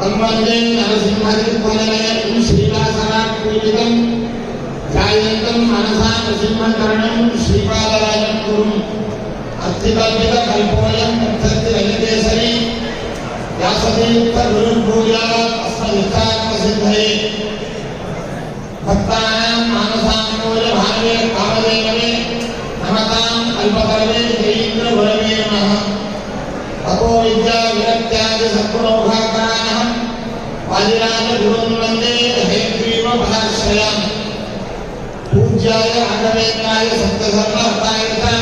हनुमानदेव नरसिंहादि कोलय श्रीवासरात्पूजितं ध्यायन्तं मनसा नृसिंहकरणं श्रीपादराजं कुरुम् अस्थिकल्पितकल्पोऽयं कथस्य ललितेश्वरी व्यासतीर्थगुरुपूजा अस्मदिष्टात्मसिद्धये भक्तानां मानसानुकूलभावे कामदेवने नमताम् अल्पकर्मे जयीन्द्रगुरवे नमः। तपो विद्या विरक्त्यादि सद्गुणौघाकरानहं वादिराजगुरुं वन्दे हयग्रीवपदाश्रयाम् पूज्याय राघवेन्द्राय सत्यधर्महताय च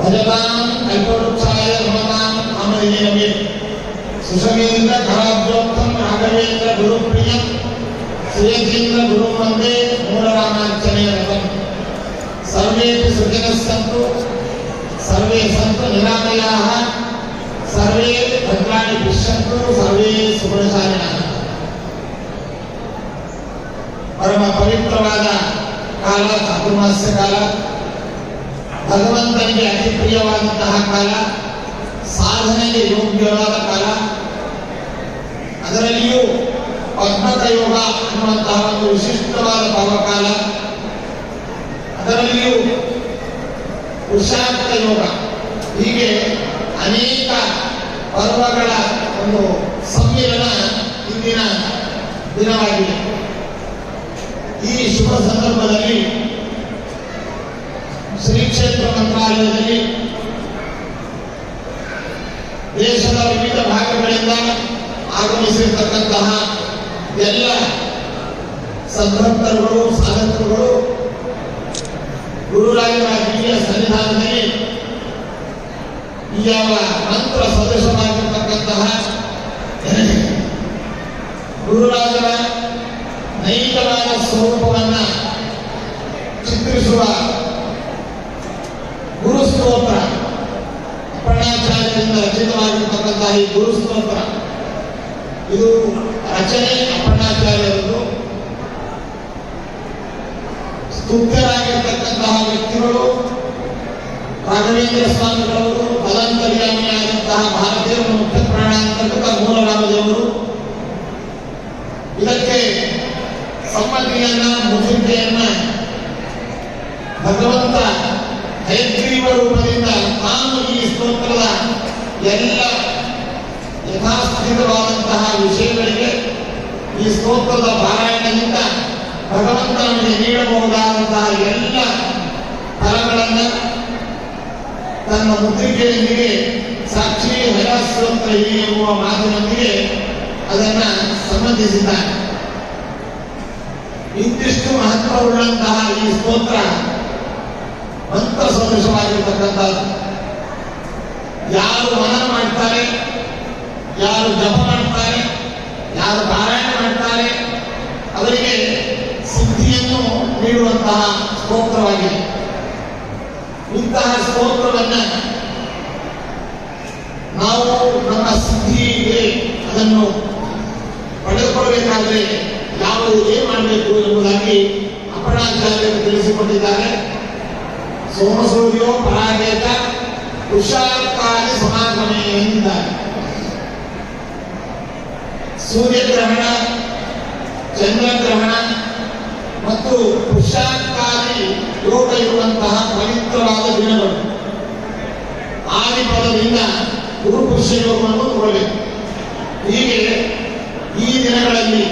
भजतां कल्पवृक्षाय नमतां कामधेनवे सुषमेन्द्रकराब्जोक्तं राघवेन्द्रगुरुप्रियं श्रियतीन्द्रगुरुं वन्दे मूलरामार्चने रतम् सर्वेपि सुखिनः सन्तु सर्वे सन्तु निरामयाः सर्वे भद्राणि पश्यन्तु सर्वे ಸುಗುಣಶಾಲಿನಃ ಪರಮ ಪವಿತ್ರವಾದ ಕಾಲ ಚಾತುರ್ಮಾಸ್ಯ ಕಾಲ ಭಗವಂತನಿಗೆ ಅತಿ ಪ್ರಿಯವಾದಂತಹ ಕಾಲ ಸಾಧನೆಗೆ ಯೋಗ್ಯವಾದ ಕಾಲ ಅದರಲ್ಲಿಯೂ ಪದ್ಮಕ ಯೋಗ ಅನ್ನುವಂತಹ ಒಂದು ವಿಶಿಷ್ಟವಾದ ಪರ್ವಕಾಲ ಅದರಲ್ಲಿಯೂ ಪುರುಷಾರ್ಥ ಯೋಗ ಹೀಗೆ ಅನೇಕ ಪರ್ವಗಳ ಒಂದು ಸಮ್ಮಿಲನ ಇಂದಿನ ದಿನವಾಗಿದೆ. ಈ ಶುಭ ಸಂದರ್ಭದಲ್ಲಿ ಶ್ರೀ ಕ್ಷೇತ್ರ ಮಂತ್ರಾಲಯದಲ್ಲಿ ದೇಶದ ವಿವಿಧ ಭಾಗಗಳಿಂದ ಆಗಮಿಸಿರ್ತಕ್ಕಂತಹ ಎಲ್ಲ ಸದ್ಭಕ್ತರುಗಳು ಸಾಧಕರುಗಳು ಗುರುರಾಯರ ಹಿರಿಯ ಸನ್ನಿಧಾನದಲ್ಲಿ ಈ ಯಾವ ಮಂತ್ರ ಸದೃಶವಾಗಿರ್ತಕ್ಕಂತಹ ಗುರುರಾಜರ ನೈಜವಾದ ಸ್ವರೂಪವನ್ನ ಚಿತ್ರಿಸುವ ಗುರು ಸ್ತೋತ್ರ ಅಪ್ಪಣಾಚಾರ್ಯರಿಂದ ರಚಿತವಾಗಿರ್ತಕ್ಕಂತಹ ಈ ಗುರು ಸ್ತೋತ್ರ ಇದು ರಚನೆ ಅಪ್ಪಣಾಚಾರ್ಯರದು ಸ್ತುತ್ಯರಾಗಿರ್ತಕ್ಕಂತಹ ವ್ಯಕ್ತಿಗಳು ರಾಘವೇಂದ್ರ ಸ್ವಾಮಿಗಳವರು ಫಲಾಂತರ್ಯಾಮಿಯಾದಂತಹ ಭಾರತೀಯ ಮುಖ್ಯ ಪ್ರಾಣಾಂತರ್ಗತ ಮೂಲರಾಮದೇವರು ಇದಕ್ಕೆ ಸಮ್ಮತಿಯನ್ನ, ಮುದ್ರಿಕೆಯನ್ನ ಭಗವಂತ ಹಯಗ್ರೀವ ರೂಪದಿಂದ ತಾನು ಈ ಸ್ತೋತ್ರದ ಎಲ್ಲ ಯಥಾಸ್ಥಿತವಾದಂತಹ ವಿಷಯಗಳಿಗೆ ಈ ಸ್ತೋತ್ರದ ಪಾರಾಯಣದಿಂದ ಭಗವಂತನಿಗೆ ನೀಡಬಹುದಾದಂತಹ ಎಲ್ಲ ಫಲಗಳನ್ನ ತನ್ನ ಮುದ್ರಿಕೆಯೊಂದಿಗೆ ಸಾಕ್ಷಿ ಹಯಸ್ತೋತ್ರ ಎನ್ನುವ ಮಾತಿನೊಂದಿಗೆ ಅದನ್ನ ಸಂಬಂಧಿಸಿದ್ದಾರೆ ಇಂತಿಷ್ಟು ಮಹತ್ವವುಳ್ಳಂತಹ ಈ ಸ್ತೋತ್ರ ಮಂತ್ರ ಸದೃಶವಾಗಿರ್ತಕ್ಕಂಥದ್ದು. ಯಾರು ಮನ ಮಾಡ್ತಾರೆ, ಯಾರು ಜಪ ಮಾಡ್ತಾರೆ, ಯಾರು ಪಾರಾಯಣ ಮಾಡ್ತಾರೆ, ಅವರಿಗೆ ಸಿದ್ಧಿಯನ್ನು ನೀಡುವಂತಹ ಸ್ತೋತ್ರವಾಗಿದೆ. ಇಂತಹ ಸ್ತೋತ್ರವನ್ನ ನಾವು ನಮ್ಮ ಸಿದ್ಧಿಗೆ ಅದನ್ನು ಪಡೆದುಕೊಳ್ಳಬೇಕಾದ್ರೆ ನಾವು ಏನ್ ಮಾಡಬೇಕು ಎಂಬುದಾಗಿ ಅಪರಾಚಾರ್ಯರು ತಿಳಿಸಿಕೊಟ್ಟಿದ್ದಾರೆ ಸೋಮಸೂರ್ಯೋ ಪರಾಗೇತ ಸಮಾಗಮೆ ಎಂದಿದ್ದಾರೆ. ಸೂರ್ಯಗ್ರಹಣ, ಚಂದ್ರಗ್ರಹಣ ಮತ್ತು ಪುರುಷಾರ್ಥಾದಿ ಯೋಗ ಇರುವಂತಹ ಪವಿತ್ರವಾದ ದಿನಗಳು. ಆದಿಪದದಿಂದ ಗುರು ಪುರುಷ ಯೋಗವನ್ನು ತಗೊಳ್ಬೇಕು ಹೀಗೆ ಈ ದಿನಗಳಲ್ಲಿ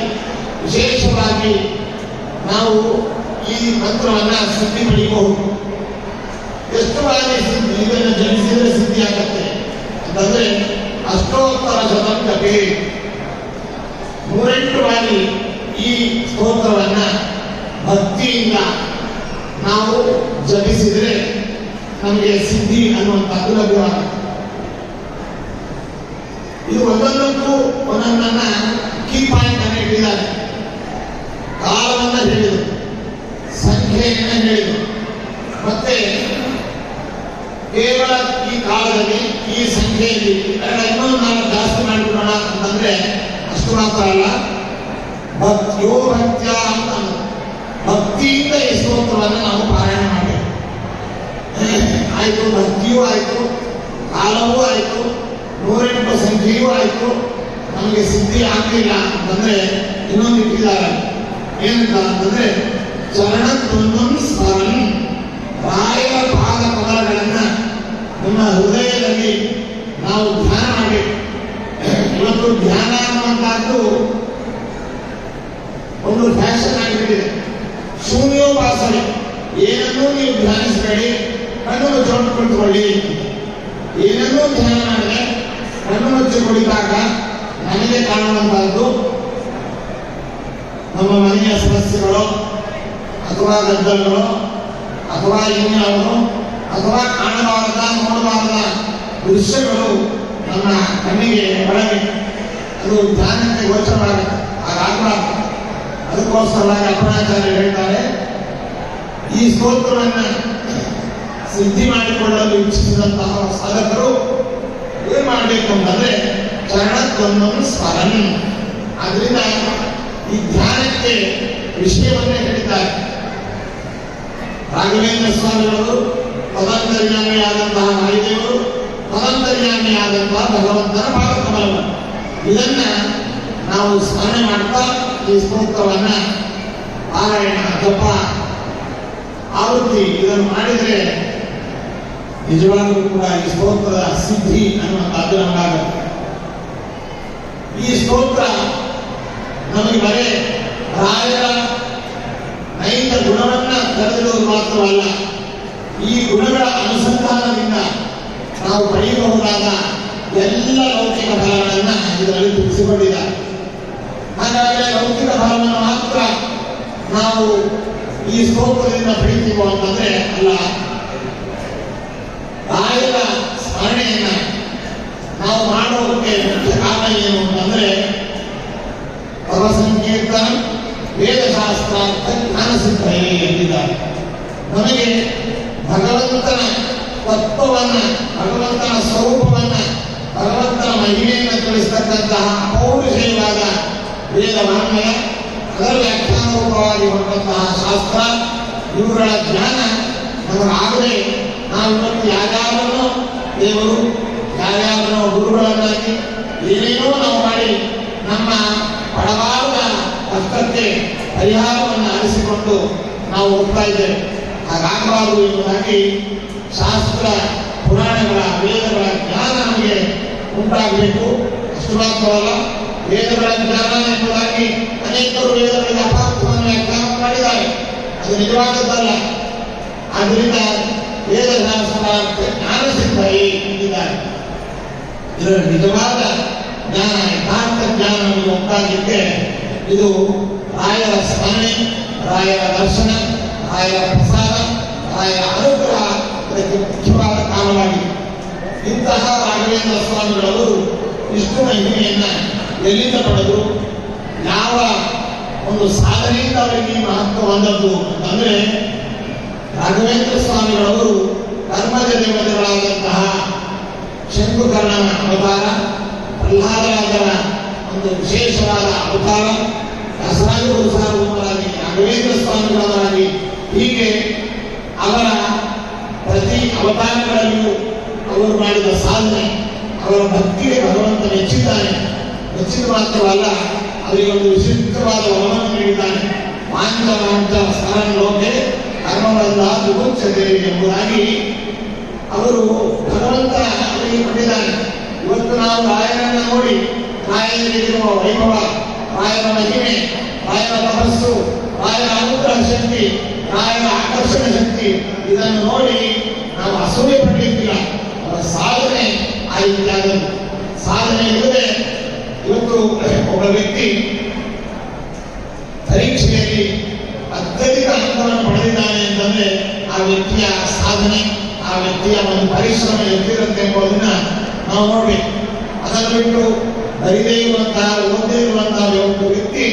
ವಿಶೇಷವಾಗಿ ನಾವು ಈ ಮಂತ್ರವನ್ನು ಸಿದ್ಧಿ ಪಡೆಯಬಹುದು ಎಷ್ಟು ಬಾರಿ ಸಿದ್ಧಿ, ಇದನ್ನು ಜನಿಸಿದ್ರೆ ಸಿದ್ಧಿ ಆಗತ್ತೆ. ಅಂತಂದ್ರೆ ಅಷ್ಟೋತ್ತರ ಶತಂ ಜಪೇ ನೂರೆಂಟು ಬಾರಿ ಈ ಸ್ತೋತ್ರವನ್ನ ಭಕ್ತಿಯಿಂದ ನಾವು ಜಪಿಸಿದರೆ ನಮಗೆ ಸಿದ್ಧಿ ಅನ್ನುವಂಥದ್ದು ಲಭ್ಯ ಇದು ಒಂದೊಂದಕ್ಕೂ ಒಂದೊಂದನ್ನ ಕೀ ಪಾಯಿಂಟ್ ಅನ್ನು ಹೇಳಿದ್ದಾರೆ. ಕಾಲವನ್ನು ಹೇಳಿದರು, ಸಂಖ್ಯೆಯನ್ನು ಹೇಳಿದರು. ಮತ್ತೆ ಕೇವಲ ಈ ಕಾಲದಲ್ಲಿ ಈ ಸಂಖ್ಯೆಯಲ್ಲಿ ಇನ್ನೊಂದು ನಾವು ಜಾಸ್ತಿ ಮಾಡಿಬಿಡೋಣ ಅಂತಂದ್ರೆ ಅಷ್ಟು ಮಾತ್ರ ಅಲ್ಲ. ಭಕ್ತಿಯೋ ಭಕ್ತಿಯ ಭಕ್ತಿಯಿಂದ ಈ ನಾವು ಪಾರಾಯಣ ಮಾಡಬೇಕು ಆಯಿತು ಭಕ್ತಿಯೂ ಆಯಿತು ಕಾಲವೂ ಆಯಿತು ನೂರೆಂಟು ಸಂಖ್ಯೆಯೂ ಆಯಿತು ನಮಗೆ ಸಿದ್ಧಿ ಆಗಲಿಲ್ಲ ಅಂತಂದ್ರೆ ಇನ್ನೊಂದು ಇಟ್ಟಿದ್ದಾರೆ ಏನಂತ ಅಂತಂದ್ರೆ ದ್ವಂದ್ವಂ ಸ್ಮರಣ ರಾಯರ ಪಾದ ಕಮಲಗಳನ್ನ ನಮ್ಮ ಹೃದಯದಲ್ಲಿ ನಾವು ಧ್ಯಾನ ಮಾಡಬೇಕು ಇವತ್ತು ಧ್ಯಾನ ಅನ್ನುವಂತಹದ್ದು ಒಂದು ಫ್ಯಾಷನ್ ಆಗಿಬಿಟ್ಟಿದೆ ಶೂನ್ಯೋಪಾಸನೆ ಏನನ್ನೂ ನೀವು ಧ್ಯಾನಿಸಬೇಡಿ ಕಣ್ಣು ಮುಚ್ಚಿಕೊಂಡು ಕುಳಿತುಕೊಳ್ಳಿ. ಏನನ್ನೂ ಧ್ಯಾನ ಮಾಡಿದ್ರೆ ಕಣ್ಣು ಮುಚ್ಚಿ ಕುಳಿತಾಗ ನನಗೆ ಕಾಣುವಂತಹದ್ದು ನಮ್ಮ ಮನೆಯ ಸದಸ್ಯಗಳು, ಅಥವಾ ಗದ್ದಲಗಳು, ಅಥವಾ ಇನ್ಯಾವುದು, ಅಥವಾ ಕಾಣಬಾರದ, ನೋಡಬಾರದ ದೃಶ್ಯಗಳು ನಮ್ಮ ಕಣ್ಣಿಗೆ ಒಳಗೆ. ಅದು ಧ್ಯಾನಕ್ಕೆ ಗೋಚರವಾಗುತ್ತೆ. ಹಾಗಾಗಬಾರ್ದು ಅದಕ್ಕೋಸ್ಕರವಾಗಿ ಅಪರಾಚಾರ್ಯ ಹೇಳ್ತಾರೆ, ಈ ಸ್ತೋತ್ರವನ್ನ ಸಿದ್ಧಿ ಮಾಡಿಕೊಳ್ಳಲು ಇಚ್ಛಿಸಿದಂತಹ ಸಾಧಕರು ಏನ್ ಮಾಡಬೇಕು ಅಂತಂದ್ರೆ ಚರಣತ್ವವನ್ನು ಸ್ಮರಣ. ಅದರಿಂದ ಈ ಧ್ಯಾನಕ್ಕೆ ವಿಷಯವನ್ನೇ ಹೇಳಿದ್ದಾರೆ. ರಾಘವೇಂದ್ರ ಸ್ವಾಮಿಗಳು ಪದಂತರ್ಯಾಮಿಯಾದಂತಹ ವಾಯುದೇವರು ಪದಂತರ್ಯಾಮಿಯಾದಂತಹ ಭಗವಂತನ ಪಾದಕಮಲವನ್ನು ಇದನ್ನ ನಾವು ಸ್ಮರಣೆ ಮಾಡ್ತಾ ಈ ಸ್ತೋತ್ರವನ್ನ ಪಾರಾಯಣ ಜಪ ಆವೃತ್ತಿ ಇದನ್ನು ಮಾಡಿದರೆ ನಿಜವಾಗಲೂ ಕೂಡ ಈ ಸ್ತೋತ್ರದ ಸಿದ್ಧಿ ಅನ್ನುವಂಥದ್ದು ನಮಗಾಗುತ್ತೆ. ಈ ಸ್ತೋತ್ರ ನಮಗೆ ಬರೇ ರಾಯರ ನೈತ ಗುಣವನ್ನ ಕರೆದಿರುವುದು ಮಾತ್ರವಲ್ಲ, ಈ ಗುಣಗಳ ಅನುಸಂಧಾನದಿಂದ ನಾವು ಪಡೆಯಬಹುದಾದ ಎಲ್ಲ ಲೌಕಿಕ ಫಲಗಳನ್ನ ಇದರಲ್ಲಿ ತಿಳಿಸಿಕೊಂಡಿದ್ದಾರೆ. ಹಾಗಾದರೆ ಲೌಕಿಕ ಫಲವನ್ನು ಮಾತ್ರ ನಾವು ಈ ಸ್ತೋತ್ರದಿಂದ ಪಡಿತೀವೋ ಅಂತಂದ್ರೆ ಅಲ್ಲ. ರಾಯರ ಸ್ಮರಣೆಯನ್ನ ನಾವು ಮಾಡೋದಕ್ಕೆ ಮುಖ್ಯ ಕಾರಣ ಏನು ಅಂತಂದ್ರೆ ಪರಸಂಕೀರ್ತನ ವೇದಶಾಸ್ತ್ರ ಜ್ಞಾನ ಸಿದ್ಧಯೇ ಎಂದಿದ್ದಾರೆ ನಮಗೆ ಭಗವಂತನ ತತ್ವವನ್ನ, ಭಗವಂತನ ಸ್ವರೂಪವನ್ನ, ಭಗವಂತನ ಮಹಿಮೆಯನ್ನು ತಿಳಿಸ್ತಕ್ಕಂತಹ ಅಪೌರುಷೇಯವಾದ ವೇದ ವಾಂಗ್ಮಯ ಅದರ ವ್ಯಾಖ್ಯಾನ ರೂಪವಾಗಿ ಹೊರಟಂತಹ ಶಾಸ್ತ್ರ ಇವುಗಳ ಜ್ಞಾನ ನಮಗಾಗದೆ ನಾವು ಇವತ್ತು ಯಾರ್ಯಾರನ್ನು ದೇವರು, ಯಾರ್ಯಾರನ್ನು ಗುರುಗಳನ್ನಾಗಿ ಏನೇನೋ ನಾವು ಮಾಡಿ ನಮ್ಮ ಪಡವಾದ ಕಷ್ಟಕ್ಕೆ ಪರಿಹಾರವನ್ನು ಆರಿಸಿಕೊಂಡು ನಾವು ಹೋಗ್ತಾ ಇದ್ದೇವೆ. ಹಾಗಾಗಬಾರದು ಎಂಬುದಾಗಿ ಶಾಸ್ತ್ರ, ಪುರಾಣಗಳ, ವೇದಗಳ ಜ್ಞಾನ ನಮಗೆ ಉಂಟಾಗಬೇಕು. ಮಾತ್ರವಲ್ಲ ವೇದಗಳ ಜ್ಞಾನ ಎಂಬುದಾಗಿ ಅನೇಕರು ವೇದಗಳಿಗೆ ಅಪಾರ್ಥವನ್ನು ವ್ಯಾಖ್ಯಾನ ಮಾಡಿದ್ದಾರೆ. ಅದು ನಿಜವಾದದ್ದಲ್ಲ. ಆದ್ದರಿಂದ ವೇದಶಾಸ್ತ್ರ ಜ್ಞಾನ ಸಿದ್ಧಯೇ ಎಂದಿದ್ದಾರೆ ಇದರ ನಿಜವಾದ ಜ್ಞಾನ, ಯಥಾರ್ಥ ಜ್ಞಾನವನ್ನು ಉಂಟಾಗಿದ್ದೆ ಇದು ರಾಯರ ಸ್ಮರಣೆ, ರಾಯರ ದರ್ಶನ, ರಾಯರ ಪ್ರಸಾದ ರಾಯರ ಅನುಗ್ರಹ ಇದಕ್ಕೆ ಮುಖ್ಯವಾದ ಕಾರಣವಾಗಿದೆ. ಇಂತಹ ರಾಘವೇಂದ್ರ ಸ್ವಾಮಿಗಳವರು ವಿಷ್ಣು ಮಹಿಮೆಯನ್ನ ಎಲ್ಲಿಂದ ಪಡೆದು ಯಾವ ಒಂದು ಸಾಧನೆಯಿಂದ ಅವರಿಗೆ ಮಹತ್ವ ಹೊಂದದ್ದು ಅಂತಂದ್ರೆ ರಾಘವೇಂದ್ರ ಸ್ವಾಮಿಗಳವರು ಕರ್ಮಜ ದೇವತೆಗಳಾದಂತಹ ಶಂಕುಕರ್ಣನ ಅವತಾರ, ಪ್ರಹ್ಲಾದರಾಜನ ಒಂದು ವಿಶೇಷವಾದ ಅವತಾರ ದಸರಾಜ ಸಾರ್ವಭೌಮರಾಗಿ ರಾಘವೇಂದ್ರ ಸ್ವಾಮಿಗಳವರಾಗಿ ಹೀಗೆ ಅವರ ಪ್ರತಿ ಅವತಾರಗಳಲ್ಲಿಯೂ ಅವರು ಮಾಡಿದ ಸಾಧನೆ. ಅವರ ಭಕ್ತಿಗೆ ಭಗವಂತ ಮೆಚ್ಚಿದ್ದಾನೆ ಮೆಚ್ಚಿದ ಮಾತ್ರವಲ್ಲ, ಅವರಿಗೆ ಒಂದು ವಿಶಿಷ್ಟವಾದ ವರವನ್ನು ನೀಡಿದ್ದಾನೆ. ಮಾಂಚ ಸ್ಥಾನ ಲೋಕೆ ಕರ್ಮವಲ್ಲ ವಿಮುಚ್ಯತೆ ಎಂಬುದಾಗಿ ಅವರು ಭಗವಂತ ಅವರಿಗೆ ಕೊಟ್ಟಿದ್ದಾನೆ. ಇವತ್ತು ನಾವು ನೋಡಿ ರಾಯರಿಗಿರುವ ವೈಭವ ರಾಯರ ಮಹಿಮೆ ರಾಯರ ತಪಸ್ಸು ರಾಯರ ಅನುಗ್ರಹ ಶಕ್ತಿ ರಾಯರ ಆಕರ್ಷಣ ಶಕ್ತಿ, ಇದನ್ನು ನೋಡಿ ನಾವು ಅಸೂಯೆ ಪಡಲಿಕ್ಕಿಲ್ಲ ಅವರ ಸಾಧನೆ ಸಾಧನೆ ಇಲ್ಲದೆ ಇವತ್ತು ಒಬ್ಬ ವ್ಯಕ್ತಿ ಪರೀಕ್ಷೆಯಲ್ಲಿ ಅತ್ಯಧಿಕ ಅಂಕವನ್ನು ಪಡೆದಿದ್ದಾನೆ ಅಂತಂದ್ರೆ ಆ ವ್ಯಕ್ತಿಯ ಸಾಧನೆ, ಆ ವ್ಯಕ್ತಿಯ ಒಂದು ಪರಿಶ್ರಮ ಎಷ್ಟಿರುತ್ತೆ ಎಂಬುದನ್ನ ನಾವು ನೋಡ್ಬೇಕು. ಅದನ್ನು ಬಿಟ್ಟು ಬರಿದೇ ಇರುವಂತಹ, ಓದದೇ ಇರುವಂತಹ ಒಬ್ಬ ವ್ಯಕ್ತಿ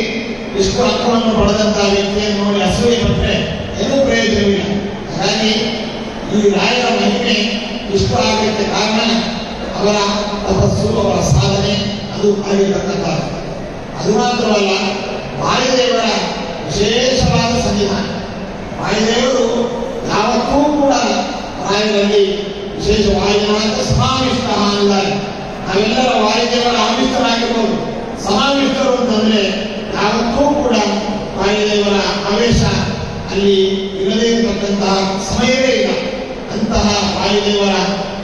ಇಷ್ಟು ಅಂಕವನ್ನು ಪಡೆದಂತಹ ವ್ಯಕ್ತಿಯನ್ನು ನೋಡಿ ಅಸೂಯೆ ಪಟ್ಟರೆ ಏನೂ ಪ್ರಯೋಜನವಿಲ್ಲ. ಹಾಗಾಗಿ ಈ ರಾಯರ ಮಹಿಮೆ ಇಷ್ಟು ಆಗಲಿಕ್ಕೆ ಕಾರಣ ಅವರ ತಪಸ್ಸು ಅವರ ಸಾಧನೆ ಅದು ಆಗಿರತಕ್ಕಂಥದ್ದು ಅದು ಮಾತ್ರವಲ್ಲ ವಾಯುದೇವರ ವಿಶೇಷವಾದ ಸನ್ನಿಧಾನ. ವಾಯುದೇವರು ಯಾವತ್ತೂ ಕೂಡ ರಾಯರಲ್ಲಿ ವಿಶೇಷ ವಾಯುನಾಥ ಸಮಾವಿಷ್ಟ ಅಂದರೆ ನಾವೆಲ್ಲರ ವಾಯುದೇವರ ಆಮಿಷ್ಟರಾಗಿರ್ಬೋದು ಸಮಾವಿಷ್ಟರು ಅಂತಂದ್ರೆ ಯಾವತ್ತೂ ಕೂಡ ವಾಯುದೇವರ ಆವೇಶ ಅಲ್ಲಿ ಇರದೇ ಇರತಕ್ಕಂತಹ ಸಮಯವೇ ಇಲ್ಲ. ಅಂತಹ ವಾಯುದೇವರ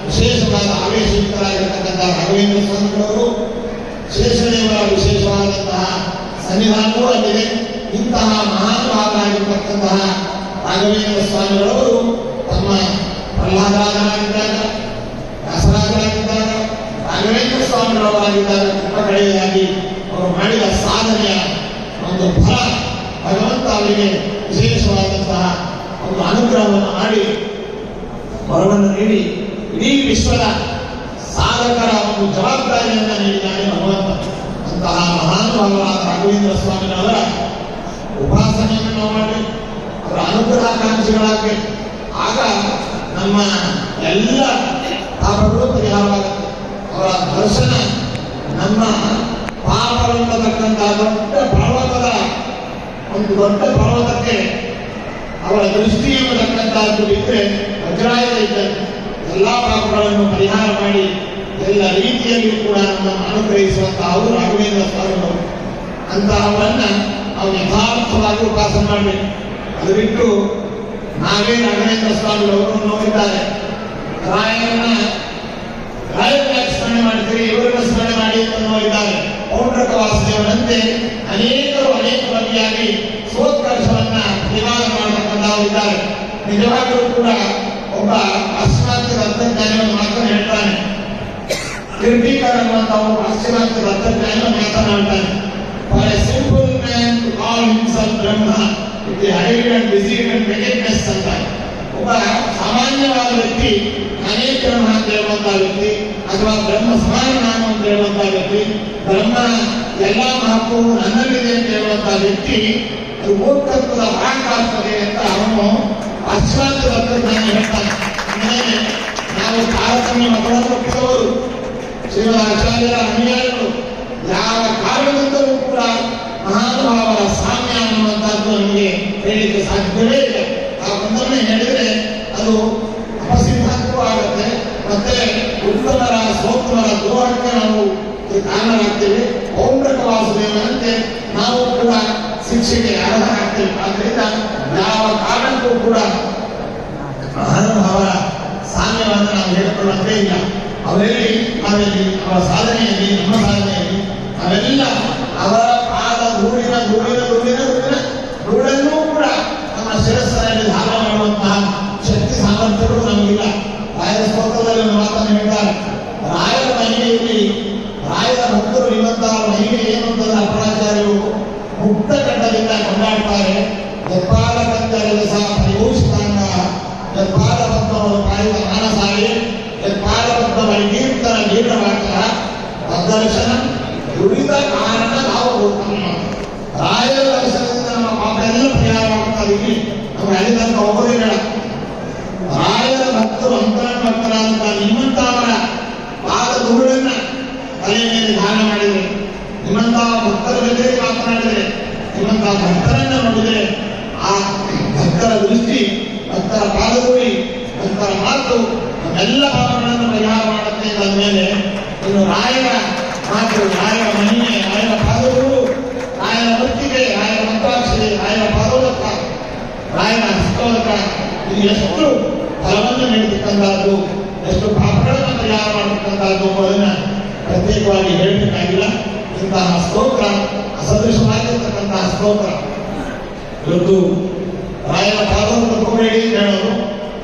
ವಿಶೇಷವಾದ ಆವೇಶಯುಕ್ತರಾಗಿರ್ತಕ್ಕಂಥ ರಾಘವೇಂದ್ರ ಸ್ವಾಮಿಗಳವರು ಶೇಷದೇವರ ವಿಶೇಷವಾದಂತಹ ಸನ್ನಿಧಾನವೂ ಅಲ್ಲಿದೆ ಇಂತಹ ಮಹಾನುಭಾವರಾಗಿರ್ತಕ್ಕಂತಹ ರಾಘವೇಂದ್ರ ಸ್ವಾಮಿಗಳವರು ತಮ್ಮ ಪ್ರಹ್ಲಾದರಾಜರಾಗಿದ್ದಾಗ ವ್ಯಾಸರಾಜರಾಗಿದ್ದಾಗ ರಾಘವೇಂದ್ರ ಸ್ವಾಮಿಗಳವರಾಗಿದ್ದಾಗ ತುಂಬ ಕಡೆಯಾಗಿ ಅವರು ಮಾಡಿದ ಸಾಧನೆಯ ಒಂದು ಫಲ ಭಗವಂತ ಅವರಿಗೆ ವಿಶೇಷವಾದಂತಹ ಒಂದು ಅನುಗ್ರಹವನ್ನು ಮಾಡಿ ವರವನ್ನು ನೀಡಿ ಇಡೀ ವಿಶ್ವದ ಸಾಧಕರ ಒಂದು ಜವಾಬ್ದಾರಿಯನ್ನ ನೀಡಿದ್ದಾನೆ ಭಗವಂತ ಅಂತಹ ಮಹಾನುಭಾವರಾದ ರಾಘವೇಂದ್ರ ಸ್ವಾಮಿಗಳವರ ಉಪಾಸನೆಯನ್ನು ನಾವು ಮಾಡಿ, ಅವರ ಅನುಗ್ರಹಾಕಾಂಕ್ಷಿಗಳಾಗಬೇಕು ಆಗ ನಮ್ಮ ಎಲ್ಲ ಪಾಪಗಳು ಪರಿಹಾರವಾಗುತ್ತೆ. ಅವರ ದರ್ಶನ ನಮ್ಮ ಪಾಪವೆಂಬತಕ್ಕಂತಹ ದೊಡ್ಡ ಪರ್ವತದ, ಒಂದು ದೊಡ್ಡ ಪರ್ವತಕ್ಕೆ ಅವರ ದೃಷ್ಟಿ ಎಂಬತಕ್ಕಂತಹದ್ದು ಇದ್ರೆ ವಜ್ರಾಯದ ಇದ್ದಂತೆ. ಎಲ್ಲಾ ಪಾಪಗಳನ್ನು ಪರಿಹಾರ ಮಾಡಿ ಎಲ್ಲ ರೀತಿಯಲ್ಲಿಯೂ ಕೂಡ ನಮ್ಮನ್ನು ಅನುಗ್ರಹಿಸುವಂತಹ ಅವರು ರಾಘವೇಂದ್ರ ಸ್ವಾಮಿಗಳು ಅಂತಹವನ್ನ ನಾವು ಯಥಾರ್ಥವಾಗಿ ಉಪಾಸನೆ ಮಾಡಿ ಅದು ಬಿಟ್ಟು ನಾವೇ ರಾಘವೇಂದ್ರ ಸ್ವಾಮಿಗಳು ನೋಡಿದ್ದಾರೆ. ರಾಯರನ್ನ ರಾಯರನ್ನ ಸ್ಮರಣೆ ಮಾಡ್ತೀರಿ ಇವರನ್ನ ಸ್ಮರಣೆ ಮಾಡಿ ಅಂತ ನೋಡಿದ್ದಾರೆ. ಪೌಂಡ್ರಕ ವಾಸುದೇವನಂತೆ ಅನೇಕರು ಅನೇಕ ಬಗೆಯಾಗಿ ಸೋತ್ಕರ್ಷವನ್ನ ನಿವಾರ ಮಾಡತಕ್ಕಂತಹ ಇದ್ದಾರೆ ನಿಜವಾಗಲೂ ಕೂಡ ಒಬ್ಬ ಪಾಶ್ಚಿಮಾತ್ಯ ತತ್ವಜ್ಞಾನಿಯನ್ನು ಮಾತ್ರ ಹೇಳ್ತಾನೆ ಕಿರ್ಟಿಕರ್ ಅನ್ನುವಂತ ಒಬ್ಬ ಪಾಶ್ಚಿಮಾತ್ಯ ತತ್ವಜ್ಞಾನ ಮಾತನಾಡ್ತಾನೆ for a simple man to call himself Brahma it hide and busy and vagueness ಅಂತ ಒಬ್ಬ ಸಾಮಾನ್ಯವಾದ ವ್ಯಕ್ತಿ ನಾನೇ ಬ್ರಹ್ಮ ಅಂತ ಹೇಳುವಂತ ವ್ಯಕ್ತಿ ಅಥವಾ ಬ್ರಹ್ಮ ಸಮಾನ ನಾನು ಅಂತ ಹೇಳುವಂತ ವ್ಯಕ್ತಿ ಬ್ರಹ್ಮನ ಎಲ್ಲ ಮಹತ್ವವು ನನ್ನಲ್ಲಿದೆ ಅಂತ ಹೇಳುವಂತ ವ್ಯಕ್ತಿ ಅದು ಮೂರ್ಖತ್ವದ ಭಾಗ ಅಂತ ಅವನು ಹೇಳ್ತಾನೆ ಇನ್ನೇನೆ ನಾವು ತಾರತಮ್ಯ ಮತವನ್ನು ಶ್ರೀಮದ್ ಆಚಾರ್ಯರ ಅನುಯಾಯಿಗಳು ಯಾವ ಕಾರಣದಿಂದಲೂ ಕೂಡ ಮಹಾನುಭಾವರ ಸಾಮ್ಯ ಅನ್ನುವಂಥದ್ದು ನಮಗೆ ಹೇಳಲಿಕ್ಕೆ ಸಾಧ್ಯವೇ ಇಲ್ಲ. ಆ ಒಂದನ್ನೇ ಹೇಳಿದ್ರೆ ಅದು ಅಪಸಿದ್ಧಾಂತವೂ ಆಗುತ್ತೆ ಮತ್ತೆ ಉತ್ತಮರ ಸೋತ್ತಮರ ದ್ರೋಹಕ್ಕೆ ನಾವು ಕಾರಣರಾಗ್ತೇವೆ ಪೌಂಡ್ರಕ ವಾಸುದೇವನಂತೆ ನಾವು ಕೂಡ ಶಿಕ್ಷೆಗೆ ಅರ್ಹರಾಗ್ತೇವೆ ಆದ್ರಿಂದ ಯಾವ ಕಾರಣಕ್ಕೂ ಕೂಡ ಮಹಾನುಭಾವರ ಸಾಮ್ಯವನ್ನು ನಾವು ಹೇಳಿಕೊಳ್ಳುವಂತೆ ಇಲ್ಲ. ಅವರಲ್ಲಿ ನಾವೆಲ್ಲಿ ಅವರ ಸಾಧನೆಯಲ್ಲಿ, ನಮ್ಮ ಸಾಧನೆಯಲ್ಲಿ, ಅವೆಲ್ಲ ಅವರ ಪಾದ ಧೂಳಿನ ಧೂಳಿನ ಧೂಳಿನ ಧೂಳನ್ನೂ ಕೂಡ ನಮ್ಮ ಶಿರಸ್ಸಿನಲ್ಲಿ ಧಾರ ಮಾಡುವಂತಹ ಶಕ್ತಿ ಸಾಮರ್ಥ್ಯಗಳು ನಮಗಿಲ್ಲ ರಾಯರ ಸ್ತೋತ್ರದಲ್ಲಿ ಒಂದು ಮಾತನ್ನು ಹೇಳ್ತಾರೆ ರಾಯರ ಮಹಿಮೆಯಲ್ಲಿ ರಾಯರ ಭಕ್ತರು ನಿಮ್ಮಂತಹ ಮಹಿಮೆ ಏನು ಅಂತಂದ್ರೆ ಅಪರಾಚಾರ್ಯರು ಮುಕ್ತ ಕಂಠದಿಂದ ಕೊಂಡಾಡ್ತಾರೆ ಜಪಾಲ ಕಂದರದ ಸಹ ಪರಿಭೂಷಿತಾಂಗ ಜಪಾಲ ಭಕ್ತವರು ಕಾಯ್ದ ಮಾನಸಾಯಿ ಜಪಾಲ ಭಕ್ತವರ ಕೀರ್ತನ ನೀಡವಾಕ್ಯ ತದ್ದರ್ಶನ ದುಡಿದ ಕಾರಣ ನಾವು ಉತ್ತಮ ರಾಯರ ದರ್ಶನದಿಂದ ನಮ್ಮ ಪಾಪ ಎಲ್ಲ ಪರಿಹಾರವಾಗ್ತದೆ ಇಲ್ಲಿ ನಾವು ಹೇಳಿದಂತ ಒಬ್ಬರೇ ಬೇಡ ರಾಯರ ಭಕ್ತರು ಅಂತರಣ ಭಕ್ತರಾದಂತ ನಿಮ್ಮಂತವರ ಪಾದ ಧೂಳನ್ನ ತಲೆಯ ಮೇಲೆ ದಾನ ಮಾಡಿದರೆ ನಿಮ್ಮಂತಹ ಭಕ್ತರ ಜೊತೆ ಮಾತನಾಡಿದರೆ ನಿಮ್ಮಂತಹ ಭಕ್ತರನ್ನ ನೋಡಿದರೆ ಆ ಭಕ್ತರ ದೃಷ್ಟಿ ಭಕ್ತರ ಪಾದಧೂಳಿ ಭಕ್ತರ ಮಾತು ನಮ್ಮೆಲ್ಲ ಪಾಪಗಳನ್ನು ಪರಿಹಾರ ಮಾಡುತ್ತೆ ಅಂದಮೇಲೆ ಇನ್ನು ರಾಯರ ಮಾತು, ರಾಯರ ಮಹಿಮೆ, ರಾಯರ ಪಾದಗಳು ರಾಯರ ಮೃತ್ತಿಗೆ, ರಾಯರ ಮಂತ್ರಾಕ್ಷರಿ, ರಾಯರ ಪಾದೋದಕ ರಾಯನ ಹಸ್ತೋದಕ ಇದು ಎಷ್ಟು ಫಲವನ್ನು ನೀಡತಕ್ಕಂತಹದ್ದು ಎಷ್ಟು ಪಾಪಗಳನ್ನು ಪರಿಹಾರ ಮಾಡತಕ್ಕಂತಹದ್ದು ಎಂಬುದನ್ನ ಪ್ರತ್ಯೇಕವಾಗಿ ಹೇಳಬೇಕಾಗಿಲ್ಲ. ಇಂತಹ ಸ್ತೋತ್ರ ಅಸದೃಶವಾಗಿರ್ತಕ್ಕಂತಹ ಸ್ತೋತ್ರ. ಇವತ್ತು ರಾಯರ ಪಾದವನ್ನು ತಗೊಂಡು ಹೇಳೋದು?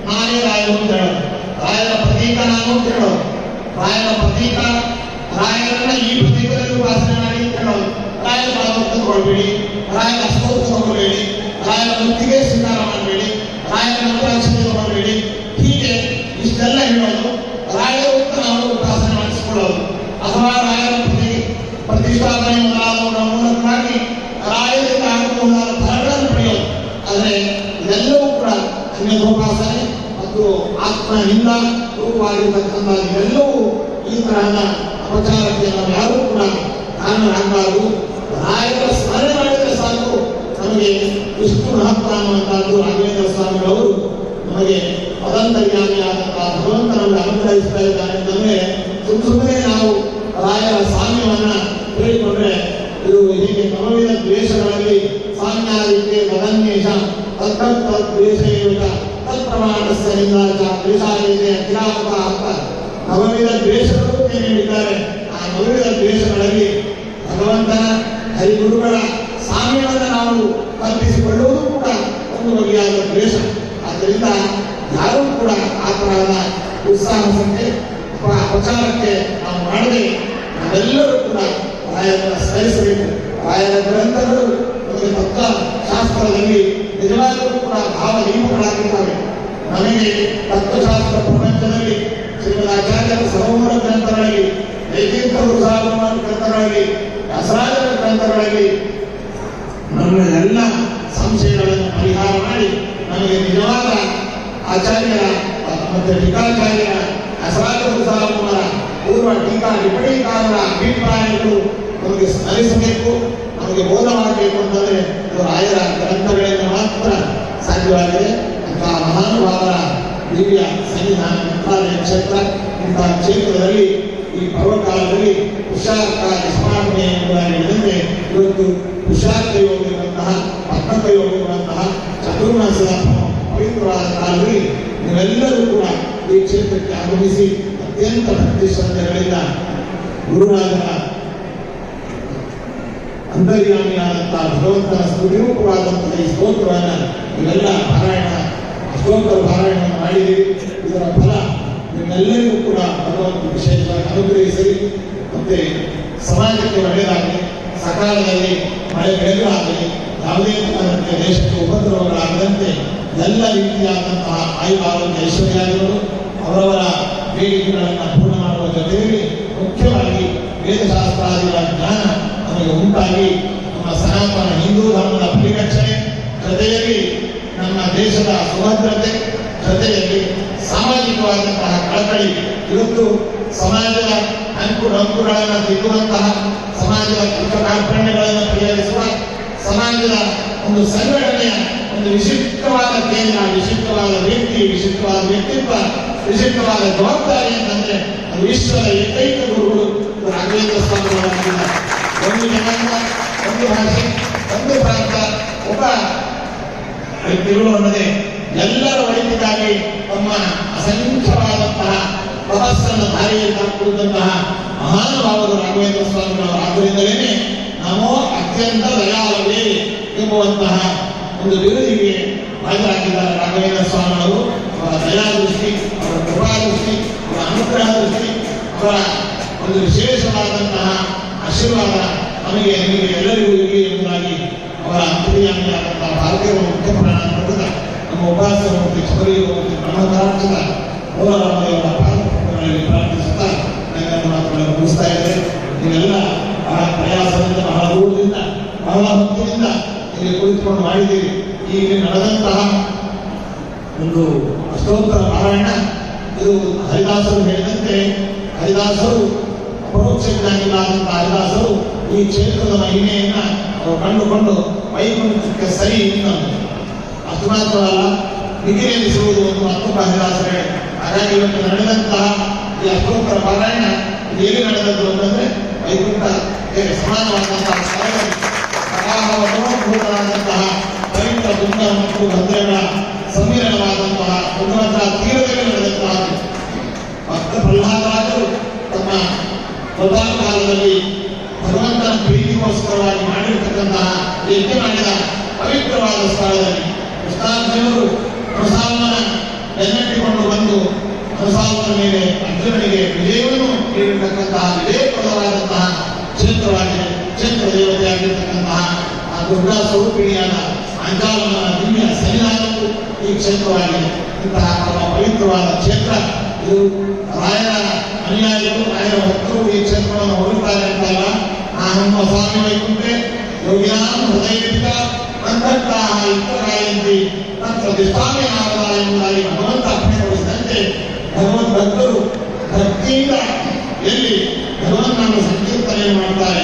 ನಾನೇ ರಾಯರು ಅಂತ ಹೇಳೋದು ರಾಯರ ಪ್ರತೀಕ ನಾನು ಅಂತ ಹೇಳೋದು ರಾಯರ ಪ್ರತೀಕ ರಾಯರನ್ನ ಈ ಪ್ರತೀಕದಲ್ಲಿ ಉಪಾಸನೆ ಮಾಡಿ ಅಂತ ಹೇಳೋದು ರಾಯರ ಪಾದವನ್ನು ತಗೊಳ್ಬೇಡಿ ರಾಯರ ಹಸ್ತೋತ್ರ ತಗೋಬೇಡಿ ರಾಯರ ಮುತ್ತಿಗೆ ಸ್ವೀಕಾರ ಮಾಡಬೇಡಿ ರಾಯರ ಮಂತ್ರಾಕ್ಷರಿ ತಗೊಳ್ಬೇಡಿ ಹೀಗೆ ಇಷ್ಟೆಲ್ಲ ಹೇಳೋದು ರಾಯರು ಅಂತ ನಾವು ಉಪಾಸನೆ ಮಾಡಿಸಿಕೊಳ್ಳೋದು ಅಥವಾ ರಾಯರ ಪ್ರತಿ ಪ್ರತಿಷ್ಠಾಪನೆ ಮೊದಲಾದವುಗಳ ಮೂಲಕವಾಗಿ ರಾಯರಿಂದ ಆಗಬಹುದಾದ ಫಲಗಳನ್ನು ಪಡೆಯೋದು ಆದರೆ ಇದೆಲ್ಲವೂ ಕೂಡ ಆತ್ಮನಿಂದ ರೂಪವಾಗಿರ್ತಕ್ಕಂಥ ಇವೆಲ್ಲವೂ ಈ ತರಹದ ಅಪಚಾರಕ್ಕೆ ನಾವು ಯಾರೂ ಕೂಡ ಕಾರಣರಾಗಬಾರದು ರಾಯರ ಸ್ಮರಣೆ ಮಾಡಿದರೆ ಸಾಕು. ನಮಗೆ ಇಷ್ಟು ಮಹತ್ವ ಅನ್ನುವಂಥದ್ದು ರಾಘವೇಂದ್ರ ಸ್ವಾಮಿಗಳವರು ನಮಗೆ ಪದಂತರ್ಯಾಮಿಯಾದಂತಹ ಭಗವಂತ ನಮಗೆ ಅನುಗ್ರಹಿಸ್ತಾ ಇದ್ದಾರೆ ಅಂತಂದ್ರೆ ಸುಮ್ ಸುಮ್ಮನೆ ನಾವು ರಾಯರ ಸ್ವಾಮ್ಯವನ್ನ ಹೇಳಿಕೊಂಡ್ರೆ ಇದು ಹೀಗೆ ನಮವಿನ ದ್ವೇಷಗಳಲ್ಲಿ ಸಾಮ್ಯಾದಿತ್ಯ ಅತ್ಯಂತ ದ್ವೇಷ ತತ್ಪ್ರಮಾಣಸ್ಯ ನಿಂದಾಚ ದ್ವೇಷಾದಿದೆ ಅಖಿಲಾವತ ಅಂತ. ನವವಿಧ ದ್ವೇಷಗಳು ಏನು ಹೇಳಿದ್ದಾರೆ ಆ ನವವಿಧ ದ್ವೇಷಗಳಲ್ಲಿ ಭಗವಂತನ ಹರಿಗುರುಗಳ ಸಾಮ್ಯವನ್ನು ನಾವು ಕಲ್ಪಿಸಿಕೊಳ್ಳುವುದು ಕೂಡ ಒಂದು ಬಗೆಯಾದ ದ್ವೇಷ. ಆದ್ದರಿಂದ ಯಾರೂ ಕೂಡ ಆ ತರಹದ ಉತ್ಸಾಹಕ್ಕೆ ಪ್ರಚಾರಕ್ಕೆ ನಾವು ಮಾಡದೆ ನಾವೆಲ್ಲರೂ ಕೂಡ ರಾಯರನ್ನ ಸ್ಮರಿಸಬೇಕು ರಾಯರ ಗ್ರಂಥಗಳು ನಮಗೆ ತತ್ವ. ಶಾಸ್ತ್ರದಲ್ಲಿ ನಿಜವಾಗಲೂ ಕೂಡ ಭಾವ ಭಾವದೀಪಗಳಾಗಿದ್ದಾವೆ ನಮಗೆ ತತ್ವಶಾಸ್ತ್ರ ಪ್ರಪಂಚದಲ್ಲಿ ಶ್ರೀಮದ್ ಆಚಾರ್ಯರ ಸರೋವರ ಗ್ರಂಥಗಳಲ್ಲಿ ನೈತಿಕ ವೃಷಾಭರಣ ಗ್ರಂಥಗಳಲ್ಲಿ ವ್ಯಾಸರಾಜರ ಗ್ರಂಥಗಳಲ್ಲಿ ನಮ್ಮ ಎಲ್ಲ ಸಂಶಯಗಳನ್ನು ಪರಿಹಾರ ಮಾಡಿ ನಮಗೆ ನಿಜವಾದ ಆಚಾರ್ಯರ, ಮತ್ತು ಟೀಕಾಚಾರ್ಯರ ವ್ಯಾಸರಾಜ ವೃಷಾಭರಣ ಪೂರ್ವ ಟೀಕಾ ವಿಪರೀತಾರರ ಅಭಿಪ್ರಾಯಗಳು ನಮಗೆ ಸ್ಮರಿಸಬೇಕು, ನಮಗೆ ಬೋಧ ಮಾಡಬೇಕು ಅಂತಂದರೆ ರಾಯರ ಗ್ರಂಥಗಳಿಂದ ಮಾತ್ರ ಸಾಧ್ಯವಾಗಿದೆ. ಮಹಾನುಭಾವರ ದಿವ್ಯ ಸನ್ನಿಧಾನ ಕ್ಷೇತ್ರ ಇಂತಹ ಕ್ಷೇತ್ರದಲ್ಲಿ ಈ ಪರ್ವಕಾಲದಲ್ಲಿ ಪುರುಷಾರ್ಥ ಸ್ಮಾರಣೆ ಎಂಬುದಾಗಿ ಹೇಳಿದಂತೆ ಇವತ್ತು ಪುರುಷಾರ್ಥ ಯೋಗಿರುವಂತಹ ಪಕ್ಕಕ ಯೋಗಿರುವಂತಹ ಚತುರ್ಮಾಸದ ಪವಿತ್ರವಾದ ಕಾಲದಲ್ಲಿ ನೀವೆಲ್ಲರೂ ಕೂಡ ಈ ಕ್ಷೇತ್ರಕ್ಕೆ ಆಗಮಿಸಿ ಅತ್ಯಂತ ಭಕ್ತಿ ಶ್ರದ್ಧೆಗಳಿಂದ ಗುರುರಾಜರ ಅಂತರ್ಯಾಮಿಯಾದಂತಹ ಭಗವಂತನ ಸ್ತುತಿರೂಪವಾದಂತಹ ಈ ಸ್ತೋತ್ರವನ್ನು ಇವೆಲ್ಲ ಪಾರಾಯಣ ಸ್ತೋತ್ರ ಧಾರಣೆಯನ್ನು ಮಾಡಿದ್ದೀರಿ. ಇದರ ಫಲ ನಿಮ್ಮೆಲ್ಲರಿಗೂ ಕೂಡ ಭಗವಂತ ವಿಶೇಷವಾಗಿ ಅನುಗ್ರಹಿಸಲಿ ಮತ್ತೆ ಸಮಾಜಕ್ಕೆ ಒಳ್ಳೆಯದಾಗಲಿ, ಸಕಾಲದಲ್ಲಿ ಮಳೆ ಬೆಳೆಗಳಾಗಲಿ, ಯಾವುದೇ ಕಾರಣಕ್ಕೆ ದೇಶಕ್ಕೆ ಉಪದ್ರವಗಳಾಗದಂತೆ ಎಲ್ಲ ರೀತಿಯಾದಂತಹ ಆಯು ಆರೋಗ್ಯ ಐಶ್ವರ್ಯಾದಿಗಳು ಅವರವರ ಬೇಡಿಕೆಗಳನ್ನು ಪೂರ್ಣ ಮಾಡುವ ಜೊತೆಯಲ್ಲಿ ಮುಖ್ಯವಾಗಿ ವೇದಶಾಸ್ತ್ರಾದಿಗಳ ಜ್ಞಾನ ನಮಗೆ ಉಂಟಾಗಿ ನಮ್ಮ ಸನಾತನ ಹಿಂದೂ ಧರ್ಮದ ಪರಿರಕ್ಷಣೆ ಜೊತೆಯಲ್ಲಿ ನಮ್ಮ ದೇಶದ ಸುಭದ್ರತೆ ಜೊತೆಯಲ್ಲಿ ಸಾಮಾಜಿಕವಾದಂತಹ ಕಳಕಳಿ ಇವತ್ತು ಸಮಾಜದ ಅಂಕು ಅಂಕುಗಳನ್ನು ತಿದ್ದುವಂತಹ ಸಮಾಜದ ಕೃತ ಕಾರ್ಪಣ್ಯಗಳನ್ನು ಪರಿಹರಿಸುವ ಸಮಾಜದ ಒಂದು ಸಂಘಟನೆಯ ಒಂದು ವಿಶಿಷ್ಟವಾದ ಕೇಂದ್ರ, ವಿಶಿಷ್ಟವಾದ ವ್ಯಕ್ತಿ, ವಿಶಿಷ್ಟವಾದ ವ್ಯಕ್ತಿತ್ವ, ವಿಶಿಷ್ಟವಾದ ಜವಾಬ್ದಾರಿ ಅಂತಂದ್ರೆ ಅದು ವಿಶ್ವದ ಏಕೈಕ ಗುರುಗಳು ರಾಘವೇಂದ್ರ ಸ್ವಾಮಿಗಳಾಗಿದ್ದಾರೆ ಒಂದು ಜನಾಂಗ, ಒಂದು ಭಾಷೆ, ಒಂದು ಪ್ರಾಂತ, ಒಬ್ಬ ವ್ಯಕ್ತಿಗಳು ಅನ್ನದೆ ಎಲ್ಲರ ಒಳಿತಿಗಾಗಿ ತಮ್ಮ ಅಸಂಖ್ಯವಾದಂತಹ ಪ್ರವಾಸನ ದಾರಿಯಲ್ಲಿ ಮಹಾನ್ ಮಹಾನುಭಾವರು ರಾಘವೇಂದ್ರ ಸ್ವಾಮಿಗಳವರು ಆದ್ದರಿಂದಲೇ ನಾವು ಅತ್ಯಂತ ದಯಾಳವೇ ಎಂಬುವಂತಹ ಒಂದು ಬಿರುದಿಗೆ ಹಾಜರಾಗಿದ್ದಾರೆ ರಾಘವೇಂದ್ರ ಸ್ವಾಮಿಗಳು. ಅವರ ದಯಾದೃಷ್ಟಿ, ಅವರ ಕೃಪಾದೃಷ್ಟಿ, ಅವರ ಅನುಗ್ರಹ ದೃಷ್ಟಿ ಅವರ ಒಂದು ವಿಶೇಷವಾದಂತಹ ಆಶೀರ್ವಾದ ನಮಗೆ ನಿಮಗೆ ಎಲ್ಲರಿಗೂ ಇರಲಿ ಎಂಬುದಾಗಿ ಅವರ ಅಂತರ್ಯಾಮಿಯಾದಂತಹ ಭಾರತೀಯ ಮುಖ್ಯ ಪ್ರಾಣ ಪಡೆದ ನಮ್ಮ ಉಪಾಸಕ ಮೂರ್ತಿ ಚೌರಿಯ ಮೂರ್ತಿ ಬ್ರಹ್ಮಕಾರ್ಚದ ಮೂಲರಾಮದೇವರ ಪಾದಪುಸ್ತಕಗಳಲ್ಲಿ ಪ್ರಾರ್ಥಿಸುತ್ತಾ ನನ್ನ ಮಾತುಗಳನ್ನು ಮುಗಿಸ್ತಾ ಇದ್ದೆ ನೀವೆಲ್ಲ ಬಹಳ ಪ್ರಯಾಸದಿಂದ ಬಹಳ ದೂರದಿಂದ ಬಹಳ ಹೊತ್ತಿನಿಂದ ಇಲ್ಲಿ ಕುಳಿತುಕೊಂಡು ಮಾಡಿದ್ದೀರಿ ಈಗ ನಡೆದಂತಹ ಒಂದು ಅಷ್ಟೋತ್ತರ ಪಾರಾಯಣ ಇದು ಹರಿದಾಸರು ಹೇಳಿದಂತೆ ಹರಿದಾಸರು ಅಪರೋಕ್ಷ ಜ್ಞಾನಿಗಳಾದಂತಹ ಹರಿದಾಸರು ಈ ಕ್ಷೇತ್ರದ ಮಹಿಮೆಯನ್ನ ಕಂಡುಕೊಂಡು ವೈಕುಂಠಕ್ಕೆ ಸರಿ ಅಷ್ಟು ಮಾತ್ರವಲ್ಲ ಮಿಗಿ ಎನಿಸುವುದು ಒಂದು ಮತ್ತೊಬ್ಬ ಹರಿದಾಸರೇ, ಹಾಗಾಗಿ ಇವತ್ತು ನಡೆದಂತಹ ಈ ಅಷ್ಟೋತ್ತರ ಪಾರಾಯಣ ಎಲ್ಲಿ ನಡೆದದ್ದು ಅಂತಂದ್ರೆ ವೈಕುಂಠ ಸಮಾನವಾದಂತಹ ಪ್ರವಾಹವನ್ನೋದ್ಭೂತರಾದಂತಹ ಪವಿತ್ರ ತುಂಗ ಮತ್ತು ಭದ್ರಗಳ ಸಮ್ಮಿಲನವಾದಂತಹ ತುಂಗಭದ್ರಾ ತೀರದಲ್ಲಿ ನಡೆದಂತಹ ಭಕ್ತ ಪ್ರಹ್ಲಾದರಾಜರು ತಮ್ಮ ಪ್ರಧಾನ ಕಾಲದಲ್ಲಿ ಭಗವಂತನ ಪ್ರೀತಿಗೋಸ್ಕರವಾಗಿ ಮಾಡಿರ್ತಕ್ಕಂತಹ ಯಜ್ಞ ಮಾಡಿದ ಪವಿತ್ರವಾದ ಸ್ಥಳದಲ್ಲಿ ಕೃಷ್ಣಾರ್ಜುನರು ಪ್ರಸಾದನ ಬೆನ್ನಟ್ಟಿಕೊಂಡು ಬಂದು ಪ್ರಸಾದನ ಮೇಲೆ ಅರ್ಜುನನಿಗೆ ವಿಜಯವನ್ನು ನೀಡಿರ್ತಕ್ಕಂತಹ ವಿಜಯಪ್ರದವಾದಂತಹ ಕ್ಷೇತ್ರವಾಗಿದೆ. ಕ್ಷೇತ್ರ ದೇವತೆಯಾಗಿರ್ತಕ್ಕಂತಹ ಆ ದುರ್ಗಾ ಸ್ವರೂಪಿಣಿಯಾದ ಅಂಜಾಲನ ದಿವ್ಯ ಸನ್ನಿಧಾನವು ಈ ಕ್ಷೇತ್ರವಾಗಿದೆ. ಇಂತಹ ಪರಮ ಪವಿತ್ರವಾದ ಕ್ಷೇತ್ರ ಇದು ರಾಯರ ಅನುಯಾಯಿಗಳು ರಾಯರ ಭಕ್ತರು ಈ ಕ್ಷೇತ್ರವನ್ನು ಹೊರಡ್ತಾರೆ ಅಂತಲ್ಲ ಆ ನಮ್ಮ ಸ್ವಾಮಿ ವೈಕುಂಠೆ ಯೋಗಿನಾಂ ಹೃದಯವಿದ್ದ ಅಂತಹ ಇತರಾಯಂತಿ ತತ್ರ ದಿಸ್ವಾಮಿ ಆಗದ ಎಂಬುದಾಗಿ ಭಗವಂತ ಅಪ್ಪಣೆಗೊಳಿಸಿದಂತೆ ಭಗವದ್ ಭಕ್ತರು ಭಕ್ತಿಯಿಂದ ಎಲ್ಲಿ ಭಗವಂತ ಭಗವಂತನನ್ನು ಸಂಕೀರ್ತನೆ ಮಾಡ್ತಾರೆ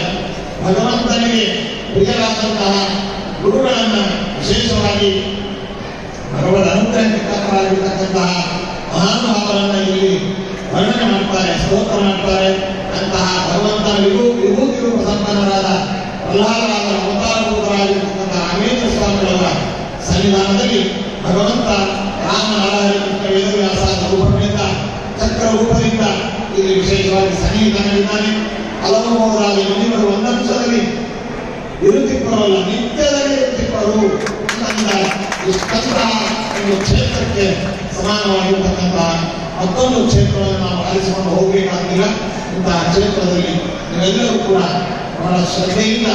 ಭಗವಂತನಿಗೆ ಪ್ರಿಯರಾದಂತಹ ಗುರುಗಳನ್ನು ವಿಶೇಷವಾಗಿ ಭಗವದ್ ಅನುಗ್ರಹಕ್ಕೆ ಕಾರಣರಾಗಿರ್ತಕ್ಕಂತಹ ಮಹಾನುಭಾವರನ್ನ ಇಲ್ಲಿ ವರ್ಣನೆ ಮಾಡ್ತಾರೆ, ಸ್ತೋತ್ರ ಮಾಡ್ತಾರೆ. ಅಂತಹ ಭಗವಂತನ ವಿಭೂ ವಿಭೂತಿ ರೂಪ ಸಂಪನ್ನರಾದ ಪ್ರಹ್ಲಾದರಾದ ಅವತಾರೂಪರಾಗಿರ್ತಕ್ಕಂತಹ ರಾಮೇಂದ್ರ ಸ್ವಾಮಿಗಳವರ ಸನ್ನಿಧಾನದಲ್ಲಿ ಭಗವಂತ ರಾಮ ನರಹರಿಕೃಷ್ಣ ವೇದವ್ಯಾಸ ರೂಪಗಳಿಂದ ಚಕ್ರ ರೂಪದಿಂದ ಇಲ್ಲಿ ವಿಶೇಷವಾಗಿ ಸನ್ನಿಧಾನವಿದ್ದಾನೆ. ಹಲವು ಮುನಿಗಳು ಒಂದಂಶದಲ್ಲಿ ಇರುತ್ತಿಪ್ಪರಲ್ಲ ನಿತ್ಯದಲ್ಲಿ ಇರುತ್ತಿಪ್ಪರು ಅಂತ ಇಷ್ಟಂತಹ ಒಂದು ಕ್ಷೇತ್ರಕ್ಕೆ ಸಮಾನವಾಗಿರ್ತಕ್ಕಂತಹ ಮತ್ತೊಂದು ಕ್ಷೇತ್ರವನ್ನು ನಾವು ಆರಿಸಿಕೊಂಡು ಹೋಗಬೇಕಾಗಿಲ್ಲ. ಇಂತಹ ಕ್ಷೇತ್ರದಲ್ಲಿ ನೀವೆಲ್ಲರೂ ಕೂಡ ಬಹಳ ಶ್ರದ್ಧೆಯಿಂದ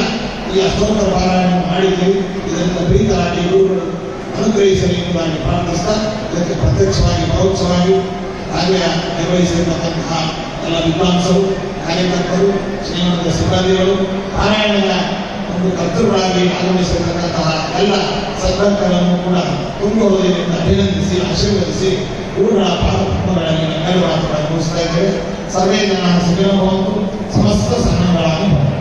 ಈ ಅಷ್ಟೋತ್ತರ ಪಾರಾಯಣ ಮಾಡಿದ್ದೀವಿ ಇದರಿಂದ ಪ್ರೀತರಾಗಿ ಗುರುಗಳು ಅನುಗ್ರಹಿಸಲಿ ಎಂಬುದಾಗಿ ಪ್ರಾರ್ಥಿಸ್ತಾ, ಇದಕ್ಕೆ ಪ್ರತ್ಯಕ್ಷವಾಗಿ ಪರೋಕ್ಷವಾಗಿ ಕಾರ್ಯ ನಿರ್ವಹಿಸಿರ್ತಕ್ಕಂತಹ ಎಲ್ಲ ವಿದ್ವಾಂಸರು, ಕಾರ್ಯಕರ್ತರು, ಶ್ರೀಮಂತ ಸಿಬ್ಬಂದಿಗಳು, ಪಾರಾಯಣದ ಒಂದು ಕರ್ತೃಗಳಾಗಿ ಆಗಮಿಸಿರ್ತಕ್ಕಂತಹ ಎಲ್ಲ ಸದ್ಭಕ್ತರನ್ನು ಕೂಡ ತುಂಬ ಹೃದಯದಿಂದ ಅಭಿನಂದಿಸಿ, ಆಶೀರ್ವದಿಸಿ ಗುರುಗಳ ಪಾದಗಳಲ್ಲಿ ಮಾತುಗಳನ್ನು ಮುಗಿಸ್ತಾ ಇದ್ದೇವೆ. ಸರ್ವೇ ಜನ ಸಮಸ್ತ ಭವಂತು